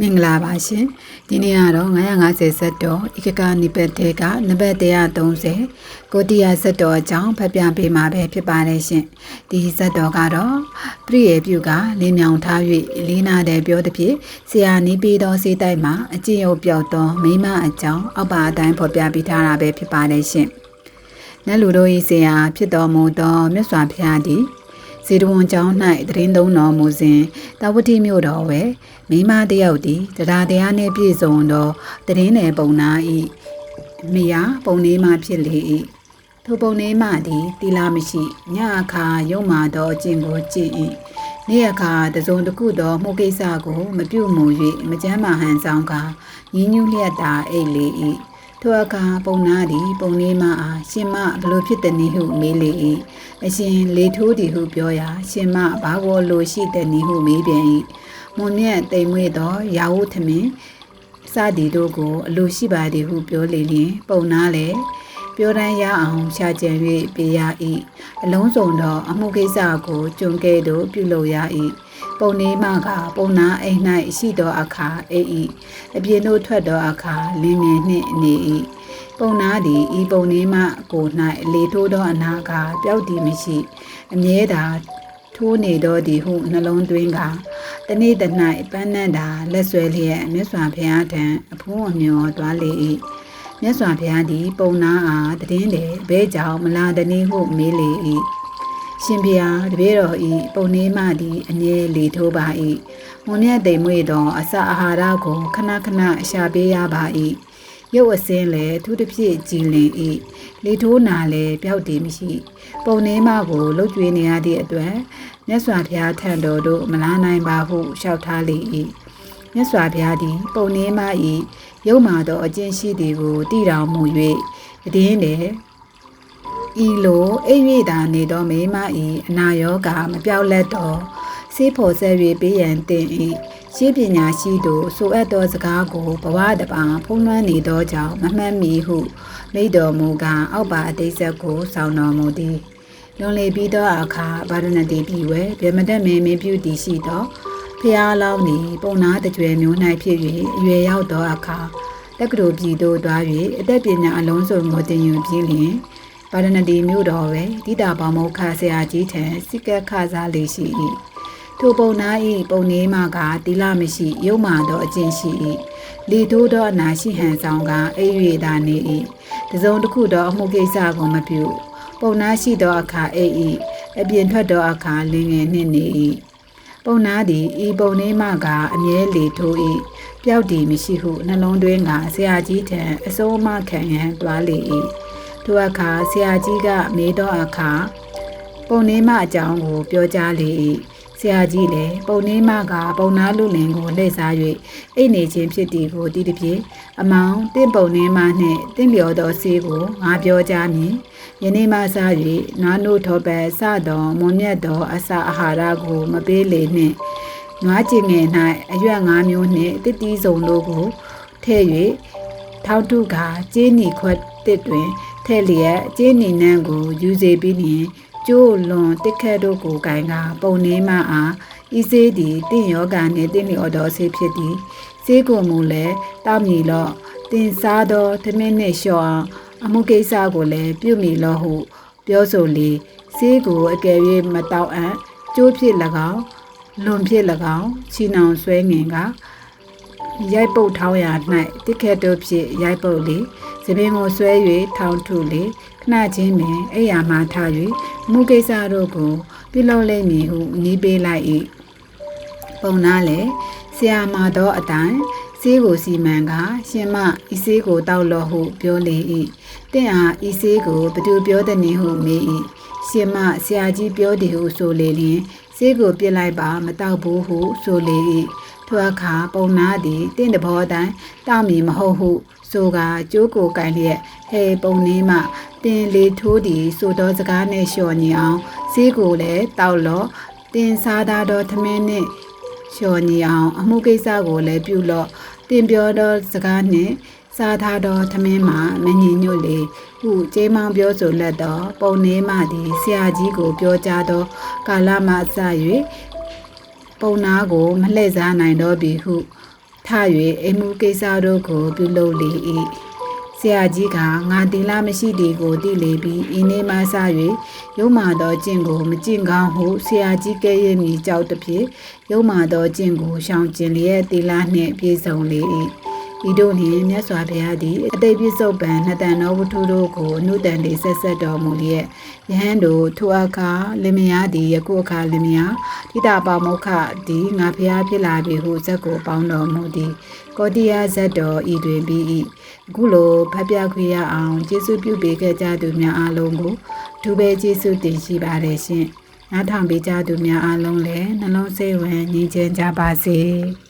မင်္ဂလာပါရှင်ဒီနေ့ကတော့950ဇက်တော်ဧကကနိပတ်တေကနံပါတ်130ကိုတီယာဇက်တော်အကြောင်းဖတ်ပြပေးမှာပဲဖြစ်ပါတယ်ရှင်ဒီဇက်တော်ကတော့ပြည့်ရဲ့ပြုကလင်းမြောင်ထား၍လေးနာတဲ့ပြောသည်ဖြင့်ဆရာနီးပြီးသောစေးတိုက်မှာအကျင့်ရုပ်ပြောက်သောမိမအကြောင်းအောက်ပါအတိုင်းဖော်ပြပေးထားတာပဲဖြစ်ပါတယ်ရှင်နတ်လူတို့၏ဆရာဖြစ်တော်မူသောမြတ်စွာဘုရားသည် ဇေဒဝန်ကျောင်း၌တရင်သုံးတော်မူစဉ်တဝတိမြို့တော်ဝဲမိမတယောက်သည်တရားတရားနှင့်ပြည့်စုံသောတရင်နယ်ပုံနာ၏မိယာပုံလေးမှဖြစ်လေ၏ထိုပုံလေးမှသည်တီလာမရှိညအခါရုံမာသောအကျင့်ကိုကြည့်၏နေ့အခါတစုံတစ်ခုသောမှုကိစ္စကို မပြုတ်မှု၍မကြမ်းမာဟန်ဆောင်ကညီညွတ်လျက်သာအိတ်လေ၏ ထိုအခါပုံနာသည် ပုံလေးမှအားရှင်မဘလို့ဖြစ်သည်နည်းဟုမေးလေ၏အရှင်လေထိုးသည်ဟုပြောရာ ရှင်မဘာကိုလိုရှိသည်နည်းဟုမေးပြန်၏မွန်မြတ်တိမ်မွေ့သောရာဟုသမင်စသည်တို့ကို အလိုရှိပါသည်ဟုပြောလေလျင် ပုံနာလည်း ပြောတမ်းရအောင်ရှာကြံ၍ပေးရ၏အလုံးစုံသောအမှုကိစ္စကိုကျွန်ကဲ့သို့ပြုလုပ်ရ၏ပုံနေမှကပုံနာအိမ်၌ရှိသောအခါအိ၏အပြင်သို့ထွက်သောအခါလင်းငယ်နှင့်နေ၏ပုံနာသည်ဤပုံနေမှကို၌လေထိုးသောအနာကပျောက်တည်မရှိအမြဲတာထိုးနေသောသည်ဟုနှလုံးသွင်းကတနေ့တ၌ပန်းနံ့တာလက်ဆွဲလျက်မြတ်စွာဘုရားထံအဖုံးအမျောသွားလေ၏ မြတ်စွာဘုရားသည် ပုံနာအားတည်င်းတယ်ဘဲကြောင့်မလာတနည်းဟုမေးလေ၏ရှင်ဘုရားတပည့်တော်ဤပုံနေမှသည်အမြဲလေထိုးပါ၏မွန်မြတ်သိမ်မွေသောအစာအာဟာရကိုခဏခဏရှာပေးရပါ၏ရုပ်အစင်းလည်းသူတစ်ဖြစ်ကြည်လင်၏လေထိုးနာလည်းပျောက်တည်မရှိ ပုံနေမကိုလှုပ်ကြွေးနေရသည့်အတွက်မြတ်စွာဘုရားထံတော်သို့မလာနိုင်ပါဟုလျှောက်ထားလေ၏မြတ်စွာဘုရားသည် ပုံနေမ၏ ရုပ်မာသောအကျင့်ရှိသည်ကိုတည်တော်မူ၍တည်င်းတယ်ဤလိုအိပ်၍သာနေသောမိမ၏အနာရောဂါမပြောက်လက်တော့စေးဖို့ဆက်၍ပေးရန်တင်၏ရှင်းပညာရှိသူဆိုအပ်သောစကားကိုဘဝတပံဖုံးလွှမ်းနေသောကြောင့်မမှတ်မိဟုမိတော်မူကအောက်ပါအတိတ်ဆက်ကိုစောင့်တော်မူသည်လွန်လေပြီးသောအခါဗာရဏတိပြည်ဝဲဗြဟ္မတမင်းမင်းပြုတည်ရှိသော ဖျားလောင်းသည်ပုံနာတကြွယ်မျိုး၌ဖြစ်၍အရွယ်ရောက်သောအခါတက္ကသိုလ်ပြည်သို့သွား၍အသက်ပညာအလုံးစုံကိုတင်ယူပြီးလျင်ဗာရဏတိမြို့တော်ဝဲတိတာပေါမောခဆရာကြီးထံစိကက်ခစားလေးရှိ၏ထိုပုံနာ၏ပုံနေမှကတိလမရှိရုပ်မာသောအကျင့်ရှိ၏လေထိုးသောအနာရှိဟန်ဆောင်ကအိပ်၍သာနေ၏တစုံတစ်ခုသောအမှုကိစ္စကိုမပြု ပုံနာရှိသောအခါအိပ်၏အပြင်ထွက်သောအခါလင်းငယ်နှင့်နေ၏ ပုံနာသည်ဤပုံနေမှကအမြဲလေထိုး၏ပျောက်တည်မရှိဟုနှလုံးသွင်းကဆရာကြီးထံအစိုးအမခံရန်တွားလေ၏ထိုအခါဆရာကြီးကမေးသောအခါပုံနေမှအကြောင်းကိုပြောကြားလေ၏ ဆရာကြီးလည်းပုံနှင်းမကပုံနာလူလင်ကိုလှည့်စား၍အိတ်နေခြင်းဖြစ်သည်ကိုတည်တပြေအမောင်တင့်ပုံနှင်းမနှင့်တင့်လျော်သောဆေးကိုငါပြောကြမည်ယနေ့မှစ၍နွားနို့ထောပတ်စသောမွန်မြတ်သောအစာအာဟာရကိုမပေးလေနှင့်နွားကျင်ငယ်၌အရွက်၅မျိုးနှင့်တစ်တီးစုံတို့ကိုထည့်၍ထောက်ထုကကျင်းနီခွက်တစ်တွင်ထည့်လျက်ကျင်းနီနန်းကိုယူစေပြီးလျင် ကျိုးလွန်တစ်ခက်တို့ကိုကင်ကပုံနေမှအားဤစေးသည်တင့်ယောဂာနှင့်တင့်လျော်သောဆေးဖြစ်သည်ဆေးကိုမူလည်းတောက်မြည်လော့တင်စားသောသမင်းနှင့်လျှော့အောင်အမှုကိစ္စကိုလည်းပြုမိလော့ဟု ပြောဆိုလေဆေးကိုအကယ်၍မတောက်အပ်ကျိုးဖြစ်၎င်းလွန်ဖြစ်၎င်းချီနှောင်ဆွဲငင်ကရိုက်ပုတ်ထောင်းရာ၌တစ်ခက်တို့ဖြစ်ရိုက်ပုတ်လေသပင်ကိုဆွဲ၍ထောင်းထုလေခဏချင်းပင်အိယာမှထား၍ မှုကိစ္စတို့ကို ပြုလုပ်လိမ့်မည်ဟုနီးပေးလိုက်၏ပုံနာလေဆရာမတော်အတိုင်းဆေးကိုစီမံက ရှင်မဤဆေးကိုတောက်လော့ဟုပြောလေ၏တင့်အားဤဆေးကိုဘသူပြောသည်နည်းဟုမေး၏ရှင်မဆရာကြီးပြောသည်ဟုဆိုလေလျင်ဆေးကိုပြစ်လိုက်ပါမတောက်ဘူးဟုဆိုလေ၏ထိုအခါပုံနာသည်တင့်တဘောတိုင်းတောက်မည်မဟုတ်ဟုဆိုကကျိုးကိုကင်လျက်ဟဲပုံနေမှ တင်လေထိုးသည်ဆိုသောစကားနှင့်လျှော်ညီအောင်ဈေးကိုလည်းတောက်လော့တင်စားသားသောသမင်းနှင့်လျှော်ညီအောင်အမှုကိစ္စကိုလည်းပြုလော့တင်ပြောသောစကားနှင့်စားထားသောသမင်းမှာမငြိညွတ်လေဟုကျေးမောင်ပြောဆိုလက်သောပုံနေမှသည်ဆရာကြီးကိုပြောကြားသောကာလမှစ၍ပုံနာကိုမလှည့်စားနိုင်တော့ပြီဟုထထ၍အိမ်မှုကိစ္စတို့ကိုပြုလုပ်လေ၏ ဆရာကြီးကငါတီလာမရှိသည်ကိုသိလေပြီးဤနေ့မှစ၍ရုံမာသောကျင့်ကိုမကျင့်ကောင်းဟုဆရာကြီးကဲ့ရဲ့မိကြောက်တစ်ဖြစ်ရုံမာသောကျင့်ကိုရှောင်ကျင်လျက်တီလာနှင့်ပြေဆုံးလေ၏ ဤတို့နှင့်မြတ်စွာဘုရားသည်အတိတ်ပြစ္ဆုတ်ပံနှစ်တန်တော်ဝတ္ထုတို့ကိုအနုတန်တေဆက်ဆက်တော်မူလျက်ယဟန်တို့ထိုအခါလင်မယားသည်ယခုအခါလင်မယားတိတာပါမုခသည်ငါဘုရားဖြစ်လာပြီဟုဇက်ကိုပေါင်းတော်မူသည်ကောတိယဇက်တော်ဤတွင်ပြီး၏အခုလိုဖတ်ပြခွေရအောင်ကျေးဇူးပြုပေးခဲ့ကြသူများအားလုံးကိုဒုပဲကျေးဇူးတင်ရှိပါတယ်ရှင်နားထောင်ပေးကြသူများအားလုံးလည်းနှလုံးစိတ်ဝင်ငြိမ်းချမ်းကြပါစေ။